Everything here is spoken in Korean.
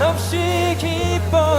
한없이 기뻐.